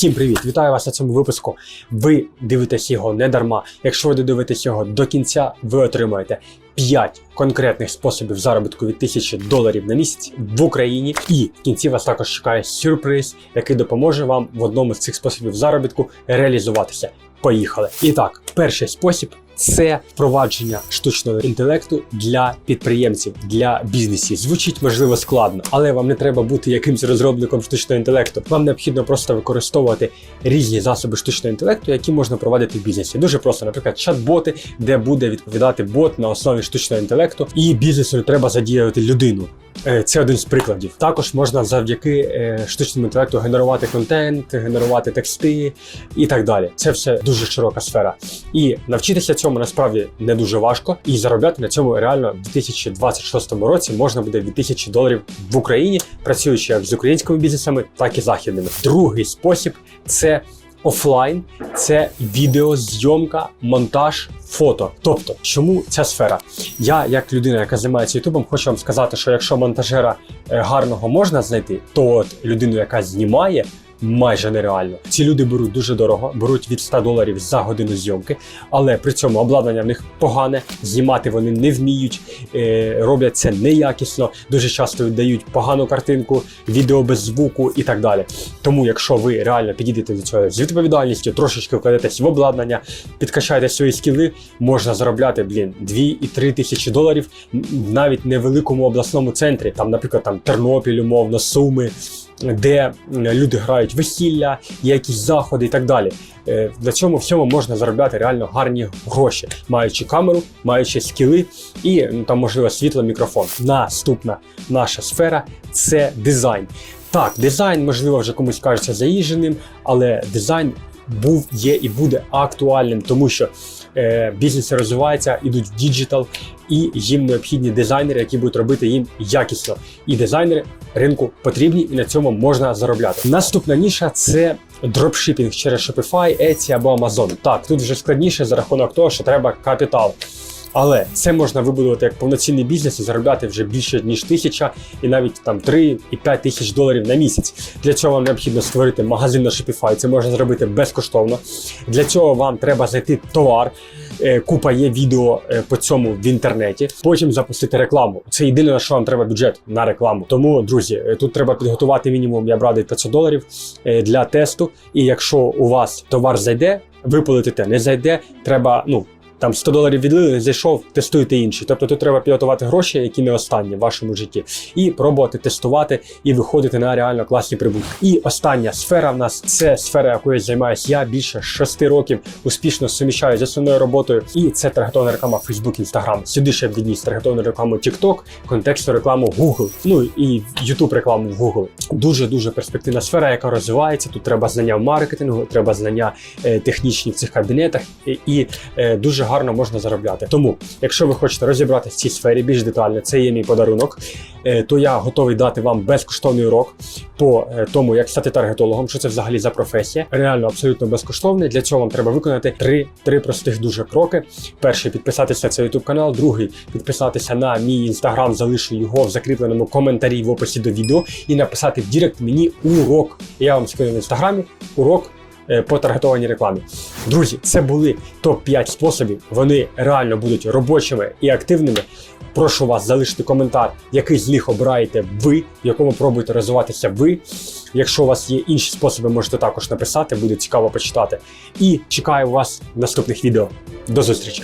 Всім привіт! Вітаю вас на цьому випуску. Ви дивитесь його не дарма. Якщо ви додивитесь його до кінця, ви отримаєте 5 конкретних способів заробітку від 1000 доларів на місяць в Україні. І в кінці вас також чекає сюрприз, який допоможе вам в одному з цих способів заробітку реалізуватися. Поїхали! І так, перший спосіб це впровадження штучного інтелекту для підприємців, для бізнесів. Звучить можливо складно, але вам не треба бути якимсь розробником штучного інтелекту. Вам необхідно просто використовувати різні засоби штучного інтелекту, які можна проводити в бізнесі. Дуже просто, наприклад, чат-боти, де буде відповідати бот на основі штучного інтелекту, і бізнесу не треба задіяти людину. Е, Це один з прикладів. Також можна завдяки е, штучному інтелекту генерувати контент, генерувати тексти і так далі. Це все дуже широка сфера. І навчитися цьому насправді не дуже важко. І заробляти на цьому реально в 2026 році можна буде від 1000 доларів в Україні, працюючи як з українськими бізнесами, так і західними. Другий спосіб це. Офлайн це відеозйомка, монтаж, фото. Тобто, чому ця сфера? Я, як людина, яка займається Ютубом, хочу вам сказати, що якщо монтажера е, гарного можна знайти, то от людину, яка знімає. Майже нереально. Ці люди беруть дуже дорого, беруть від 100 доларів за годину зйомки, але при цьому обладнання в них погане, знімати вони не вміють, е, роблять це неякісно, дуже часто віддають погану картинку, відео без звуку і так далі. Тому, якщо ви реально підійдете до цього з відповідальністю, трошечки вкладетесь в обладнання, підкачаєте свої скіли, можна заробляти блін 2 і 3 тисячі доларів навіть невеликому обласному центрі, там, наприклад, там Тернопіль, умовно, Суми. Де люди грають весілля, є якісь заходи і так далі. Е, На цьому всьому можна заробляти реально гарні гроші, маючи камеру, маючи скіли і ну, там можливо світло, мікрофон. Наступна наша сфера це дизайн. Так, дизайн, можливо, вже комусь кажеться заїждженим, але дизайн був, є і буде актуальним, тому що е, бізнеси розвиваються, ідуть в діджитал, і їм необхідні дизайнери, які будуть робити їм якісно. І дизайнери ринку потрібні, і на цьому можна заробляти. Наступна ніша це дропшипінг через Shopify, Etsy або Amazon. Так, тут вже складніше за рахунок того, що треба капітал. Але це можна вибудувати як повноцінний бізнес і заробляти вже більше ніж тисяча, і навіть там 3 і 5 тисяч доларів на місяць. Для цього вам необхідно створити магазин на Shopify. Це можна зробити безкоштовно. Для цього вам треба знайти товар. Е, Купа є відео е, по цьому в інтернеті. Потім запустити рекламу. Це єдине на що вам треба бюджет на рекламу. Тому, друзі, е, тут треба підготувати мінімум. Я б радий 500 доларів для тесту. І якщо у вас товар зайде, ви полетите. Не зайде, треба ну. Там 100 доларів відлили, зайшов, тестуйте інші. Тобто тут треба підготувати гроші, які не останні в вашому житті, і пробувати тестувати і виходити на реально класні прибутки. І остання сфера в нас це сфера, якою займаюся я більше 6 років, успішно суміщаю з основною роботою. І це таргетована реклама Facebook, Instagram. Сюди ще відніс таргетовану рекламу TikTok, контекстну рекламу Google, ну і YouTube рекламу в Google. Дуже дуже перспективна сфера, яка розвивається. Тут треба знання в маркетингу, треба знання е, технічні в цих кабінетах, і, і е, дуже гарно можна заробляти. Тому, якщо ви хочете розібратися в цій сфері більш детально, це є мій подарунок, е, то я готовий дати вам безкоштовний урок по е, тому, як стати таргетологом, що це взагалі за професія. Реально абсолютно безкоштовний. Для цього вам треба виконати три, три простих дуже кроки. Перший підписатися на цей YouTube канал, другий підписатися на мій інстаграм, залишу його в закріпленому коментарі в описі до відео і написати в Директ мені урок. Я вам скину в інстаграмі урок е, по таргетованій рекламі. Друзі, це були топ-5 способів. Вони реально будуть робочими і активними. Прошу вас залишити коментар, який з них обираєте ви, в якому пробуєте розвиватися ви. Якщо у вас є інші способи, можете також написати, буде цікаво почитати. І чекаю вас в наступних відео. До зустрічі!